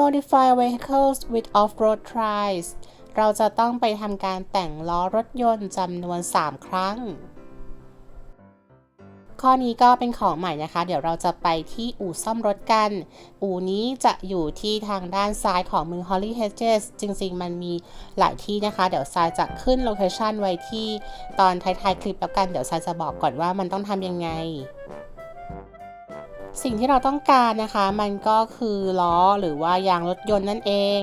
modify vehicles with off-road trials เราจะต้องไปทำการแต่งล้อรถยนต์จำนวน 3 ครั้ง ข้อนี้ก็เป็นของใหม่นะคะ เดี๋ยวเราจะไปที่อู่ซ่อมรถกัน อู่นี้จะอยู่ที่ทางด้านซ้ายของเมือง Holly Hedges จริงๆ มันมีหลายที่นะคะ เดี๋ยวทรายจะขึ้นโลเคชันไว้ที่ตอนท้ายๆ คลิปแล้วกัน เดี๋ยวทรายจะบอกก่อนว่ามันต้องทำยังไง สิ่งที่เราต้องการนะคะมันก็คือล้อหรือว่ายางรถยนต์นั่นเอง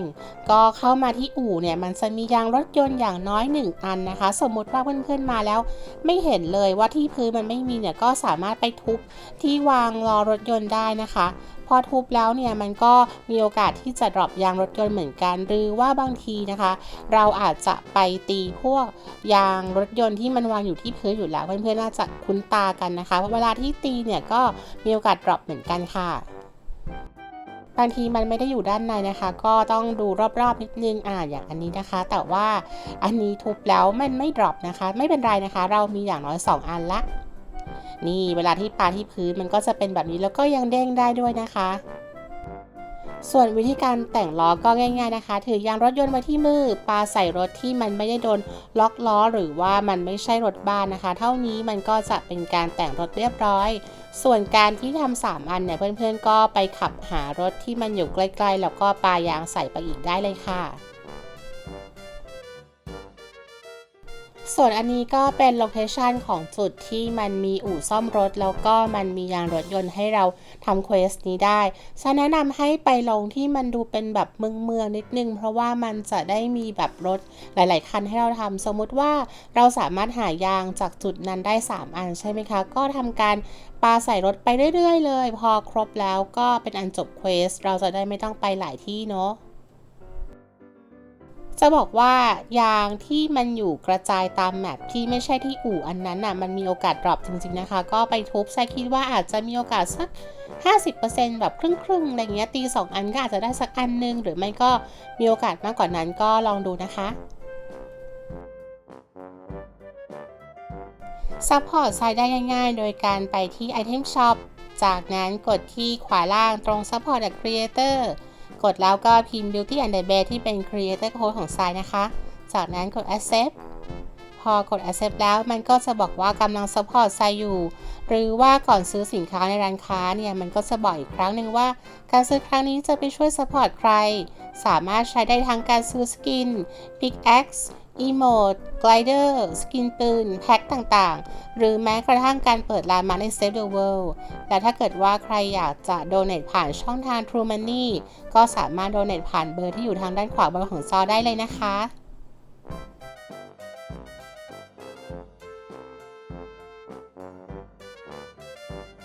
ก็เข้ามาที่อู่เนี่ยมันจะมียางรถยนต์อย่างน้อย 1 อันนะคะ สมมติว่าเพื่อนๆมาแล้ว ไม่เห็นเลยว่าที่พื้นมันไม่มีเนี่ยก็สามารถไปทุบที่วางล้อรถยนต์ได้นะคะ อทุบแล้วเนี่ยมันก็มีโอกาสที่จะดรอปยางรถยนต์เหมือนกัน หรือว่าบางทีนะคะ เราอาจจะไปตีพวกยางรถยนต์ที่มันวางอยู่ที่พื้นอยู่แล้ว เพื่อนๆน่าจะคุ้นตากันนะคะเพราะเวลาที่ตีเนี่ยก็มีโอกาสดรอปเหมือนกันค่ะบางทีมันไม่ได้อยู่ด้านในนะคะ ก็ต้องดูรอบๆนิดนึงอ่าอย่างอันนี้นะคะ แต่ว่าอันนี้ทุบแล้วมันไม่ดรอปนะคะ ไม่เป็นไรนะคะ เรามีอย่างน้อย 2 อันละ นี่เวลาที่ปาที่พื้นมันก็จะเป็นแบบนี้แล้วก็ยังเด้งได้ด้วยนะคะ ส่วนวิธีการแต่งล้อก็ง่าย ๆนะคะ ถือยางรถยนต์ไว้ที่มือปาใส่รถที่มันไม่ได้โดนล็อกล้อหรือว่ามันไม่ใช่รถบ้านนะคะ เท่านี้มันก็จะเป็นการแต่งรถเรียบร้อย ส่วนการที่ทำสามอันเนี่ยเพื่อนๆก็ไปขับหารถที่มันอยู่ใกล้ๆ แล้วก็ปายางใส่ไปอีกได้เลยค่ะ ส่วนอันนี้ก็เป็นโลเคชันของจุดที่มันมีอู่ซ่อมรถ แล้วก็มันมียางรถยนต์ให้เราทำเควสนี้ได้ฉันแนะนำให้ไปลงที่มันดูเป็นแบบเมืองเมืองๆนิดนึง เพราะว่ามันจะได้มีแบบรถหลาย ๆ คันให้เราทำสมมุติว่าเราสามารถหายางจากจุดนั้นได้ 3 อันใช่ไหมคะ ก็ทำการปาใส่รถไปเรื่อย ๆ เลย พอครบแล้วก็เป็นอันจบเควสเราจะได้ไม่ต้องไปหลายที่เนาะ จะบอกว่ายางที่มันอยู่กระจายตามแมปที่ไม่ใช่ที่อู่อันนั้นน่ะมันมีโอกาสดรอปจริงๆนะคะ ก็ไปทุบไซคิดว่าอาจจะมีโอกาสสัก 50%แบบครึ่งๆอะไรเงี้ยตี 2 อันก็อาจจะได้สักอันนึง หรือไม่ก็มีโอกาสมากกว่านั้นก็ลองดูนะคะซัพพอร์ตไซด์ได้ง่ายๆ โดยการไปที่ Item Shop จากนั้นกดที่ขวาล่างตรง Support Creator กดแล้วก็พิมพ์ Beauty and the Bear ที่เป็น Creator Code ของไซายนะคะ จากนั้นกด Accept พอกด Accept แล้วมันก็จะบอกว่ากำลัง Support ไซด์อยู่ หรือว่าก่อนซื้อสินค้าในร้านค้าเนี่ย มันก็จะบอกอีกครั้งหนึ่งว่า การซื้อครั้งนี้จะไปช่วย Support ใคร สามารถใช้ได้ทั้งการซื้อสกิน Pickaxe อีโมดกลเดอร์ สกินปืน แพ็คต่างๆ หรือแม้กระทั่งการเปิดร้านมาใน Save the World และถ้าเกิดว่าใครอยากจะโดเน a t ผ่านช่องทาง True Money ก็สามารถโดเน a t ผ่านเบอร์ที่อยู่ทางด้านขวาบนของซอได้เลยนะคะ